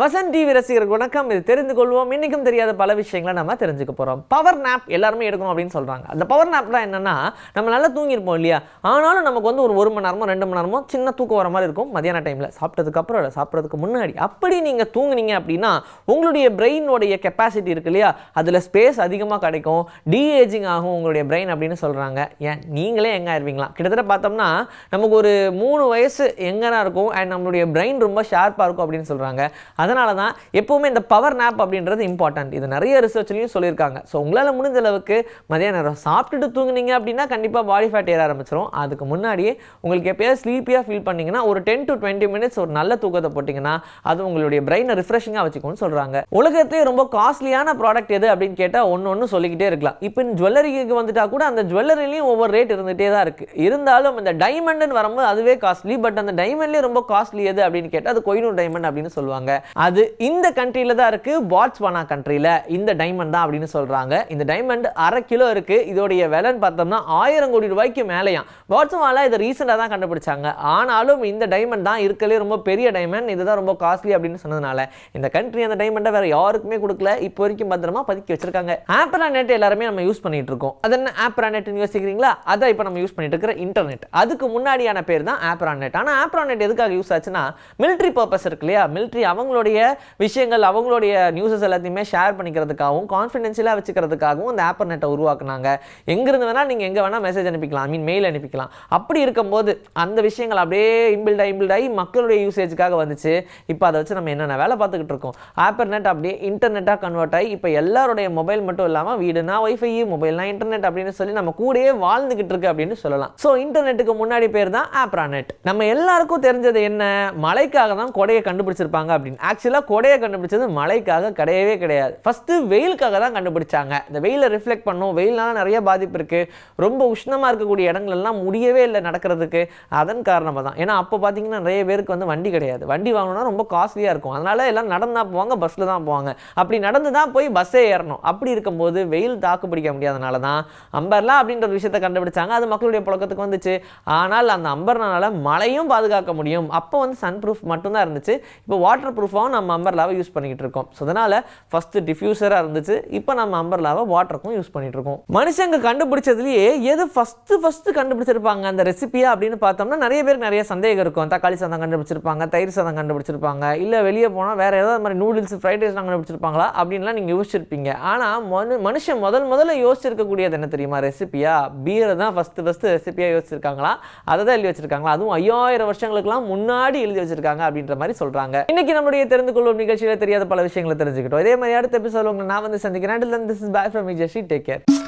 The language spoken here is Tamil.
வசந்த் டிவி ரசிகர்கள் வணக்கம். இது தெரிந்து கொள்வோம். இன்றைக்கும் தெரியாத பல விஷயங்களை நம்ம தெரிஞ்சுக்க போகிறோம் பவர் நாப் எல்லாருமே எடுக்கணும் அப்படின்னு சொல்கிறாங்க அந்த பவர் நாப்லாம் என்னன்னா நம்ம நல்லா தூங்கியிருப்போம் இல்லையா? ஆனாலும் நமக்கு வந்து ஒரு ஒரு மணி நேரமோ ரெண்டு மணி நேரமோ சின்ன தூக்கம் வர மாதிரி இருக்கும். மதியான டைமில் சாப்பிட்டதுக்கு அப்புறம் இல்லை சாப்பிட்றதுக்கு முன்னாடி. அப்படி நீங்கள் தூங்குனீங்க அப்படின்னா உங்களுடைய பிரெயினோடைய கெப்பாசிட்டி இருக்கு இல்லையா? அதில் ஸ்பேஸ் அதிகமாக கிடைக்கும். டீஏஜிங் ஆகும் உங்களுடைய பிரெயின் அப்படின்னு சொல்கிறாங்க ஏன்? நீங்களே எங்க ஆயிருவீங்களா? கிட்டத்தட்ட பார்த்தோம்னா நமக்கு ஒரு மூணு வயசு எங்கன்னா இருக்கும். அண்ட் நம்மளுடைய பிரெயின் ரொம்ப ஷார்ப்பாக இருக்கும் அப்படின்னு சொல்கிறாங்க அதனால தான் எப்போவுமே இந்த பவர் நாப் அப்படின்றது இம்பார்ட்டன்ட் இது நிறைய ரிசர்ச்லையும் சொல்லியிருக்காங்க. ஸோ உங்களால் முடிஞ்ச அளவுக்கு மதிய நேரம் சாப்பிட்டுட்டு தூங்குனீங்க அப்படின்னா கண்டிப்பாக பாடி ஃபேட் ஏற ஆரம்பிச்சிடும் அதுக்கு முன்னாடியே உங்களுக்கு எப்பயாவது ஸ்லீப்பியாக ஃபீல் பண்ணீங்கன்னா ஒரு டென் டு டுவெண்ட்டி மினிட்ஸ் ஒரு நல்ல தூக்கத்தை போட்டிங்கன்னா அது உங்களுடைய பிரெயினை ரிஃப்ரெஷிங்காக வச்சுக்கணும்னு சொல்கிறாங்க உலகத்திலே ரொம்ப காஸ்ட்லியான ப்ராடக்ட் எது அப்படின்னு கேட்டால் ஒன்று ஒன்று சொல்லிக்கிட்டே இருக்கலாம். இப்போ ஜுவல்லரிக்கு வந்துட்டா கூட அந்த ஜுவல்லரிலையும் ஒவ்வொரு ரேட் இருந்துகிட்டே தான் இருக்குது இருந்தாலும் இந்த டைமண்டுன்னு வரும்போது அதுவே காஸ்ட்லி பட் அந்த டைமண்ட்லேயே ரொம்ப காஸ்ட்லி எது அப்படின்னு கேட்டால் அது கொயினூர் டைமண்ட் அப்படின்னு சொல்லுவாங்க. அது இந்த கண்ட்ரியில் தான் இருக்குது பாட்ஸ்வானா கண்ட்ரியில் இந்த டைமண்ட் தான் அப்படின்னு சொல்கிறாங்க இந்த டைமண்ட் அரை கிலோ இருக்குது இதோடைய விலைன்னு பார்த்தோம்னா ஆயிரம் கோடி ரூபாய்க்கு மேலேயாம். பாட்ஸ்வானா இதை ரீசெண்டாக தான் கண்டுபிடிச்சாங்க. ஆனாலும் இந்த டைமண்ட் தான் இருக்கலே ரொம்ப பெரிய டைமண்ட் இதுதான் ரொம்ப காஸ்ட்லி அப்படின்னு சொன்னதுனால இந்த கண்ட்ரி அந்த டைமண்டை வேறு யாருக்குமே கொடுக்கல. இப்போ வரைக்கும் பத்திரமா பதுக்கி வச்சிருக்காங்க. ஆப்பரா நெட் எல்லாருமே நம்ம யூஸ் பண்ணிட்டு இருக்கோம். அது என்ன? ஆப்பரா நெட்னு யோசிக்கிறீங்களா? அதான் இப்போ நம்ம யூஸ் பண்ணிட்டு இருக்கிற இன்டர்நெட் அதுக்கு முன்னாடியான பேர் தான் ஆப்ரா நெட் ஆனால் ஆப்ரா நெட் எதுக்காக யூஸ் ஆச்சுன்னா மிலிட்ரி பர்பஸ் இருக்கு இல்லையா? மிலிட்ரி அவங்களுடைய விஷயங்கள் அவங்களுடைய நியூஸஸ் எல்லாத்தையுமே ஷேர் பண்ணிக்கிறதுக்காகவும் கான்ஃபிடென்ஷியலாக வச்சுக்கிறதுக்காகவும் அந்த ஆப்பர் நெட்டை உருவாக்குனாங்க. எங்கிருந்து வேணால் நீங்கள் எங்கே வேணால் மெசேஜ் அனுப்பிக்கலாம். ஐ மீன் மெயில் அனுப்பிக்கலாம். அப்படி இருக்கும்போது அந்த விஷயங்கள் அப்படியே இம்பில்ட் ஆகி இம்பில்ட் ஆகி மக்களுடைய யூசேஜுக்காக வந்துச்சு. இப்போ அதை வச்சு நம்ம என்னென்ன வேலை பார்த்துக்கிட்டு இருக்கோம்? ஆப்பர் நெட் அப்படியே இன்டர்நெட்டாக கன்வெர்ட் ஆகி இப்போ எல்லாருடைய மொபைல் மட்டும் இல்லாமல் வீடுனா ஒய்ஃபை மொபைல்னா இன்டர்நெட் அப்படின்னு சொல்லி நம்ம கூடயே வாழ்ந்துகிட்டு இருக்கு அப்படின்னு சொல்லலாம். ஸோ இன்டர்நெட்டுக்கு முன்னாடி பேர் தான் ஆப்ரா நெட் நம்ம எல்லாருக்கும் தெரிஞ்சது என்ன? மழைக்காக தான் கொடையை கண்டுபிடிச்சிருப்பாங்க அப்படின்னு. ஆக்சுவலாக கொடையை கண்டுபிடிச்சது மழைக்காக கிடையவே கிடையாது. ஃபஸ்ட்டு வெயிலுக்காக தான் கண்டுபிடிச்சாங்க. இந்த வெயிலை ரிஃப்ளெக்ட் பண்ணும். வெயில்னால நிறைய பாதிப்பு இருக்குது ரொம்ப உஷ்ணமாக இருக்கக்கூடிய இடங்கள்லாம் முடியவே இல்லை நடக்கிறதுக்கு. அதன் காரணமாக தான். ஏன்னா அப்போ பார்த்தீங்கன்னா நிறைய பேருக்கு வந்து வண்டி கிடையாது. வண்டி வாங்கணும்னா ரொம்ப காஸ்ட்லியாக இருக்கும். அதனால எல்லாம் நடந்தா போவாங்க பஸ்ஸில் தான் போவாங்க. அப்படி நடந்து தான் போய் பஸ்ஸே ஏறணும். அப்படி இருக்கும்போது வெயில் தாக்கு பிடிக்க முடியாதனால தான் அம்பர்லா அப்படின்ற ஒரு விஷயத்தை கண்டுபிடிச்சாங்க. அது மக்களுடைய புழக்கத்துக்கு வந்துச்சு. ஆனால் அந்த அம்பர்னால மழையும் பாதுகாக்க முடியும். அப்போ வந்து சன் ப்ரூஃப் மட்டும்தான் இருந்துச்சு. இப்போ வாட்டர் ப்ரூஃபாகவும் நம்ம அம்பர்லாவை யூஸ் பண்ணிக்கிட்டு இருக்கோம் ஸோ அதனால் ஃபஸ்ட்டு டிஃப்யூசராக இருந்துச்சு. இப்போ நம்ம அம்பர்லாவை வாட்டருக்கும் யூஸ் பண்ணிட்டு இருக்கோம் மனுஷங்க கண்டுபிடிச்சதுலேயே எது ஃபஸ்ட்டு ஃபஸ்ட்டு கண்டுபிடிச்சிருப்பாங்க? அந்த ரெசிபியா அப்படின்னு பார்த்தோம்னா நிறைய பேருக்கு நிறைய சந்தேகம் இருக்கும். தக்காளி சாதம் கண்டுபிடிச்சிருப்பாங்க தயிர் சாதம் கண்டுபிடிச்சிருப்பாங்க இல்லை வெளியே போனால் வேறு ஏதாவது மாதிரி நூடுல்ஸ் ஃப்ரைட் ரைஸ்லாம் கண்டுபிடிச்சிருப்பாங்களா? அப்படின்லாம் நீங்கள் யோசிச்சிருப்பீங்க. ஆனால் மனு மனுஷன் முதல் முதல்ல யோசிச்சிருக்கக்கூடியது என்ன தெரியுமா? ரெசிபியா பீரை தான் ஃபஸ்ட்டு ஃபஸ்ட்டு ரெசிபியாக யோசிச்சிருக்காங்களா? அதை தான் எழுதி வச்சிருக்காங்களா? அதுவும் ஐயாயிரம் வருஷங்களுக்குலாம் முன்னாடி எழுதி வச்சிருக்காங்க அப்படின்ற மாதிரி சொல்கிறாங்க இன்னைக்கு நம்மளுடைய தெரிந்து கொள்ளும் நிகழ்ச்சியில் தெரியாத பல விஷயங்களை தெரிஞ்சுக்கிட்டோம். இதே மாதிரி அடுத்த எபிசோட உங்களை நான் வந்து சந்திக்கிறேன். This is back from Vijay take care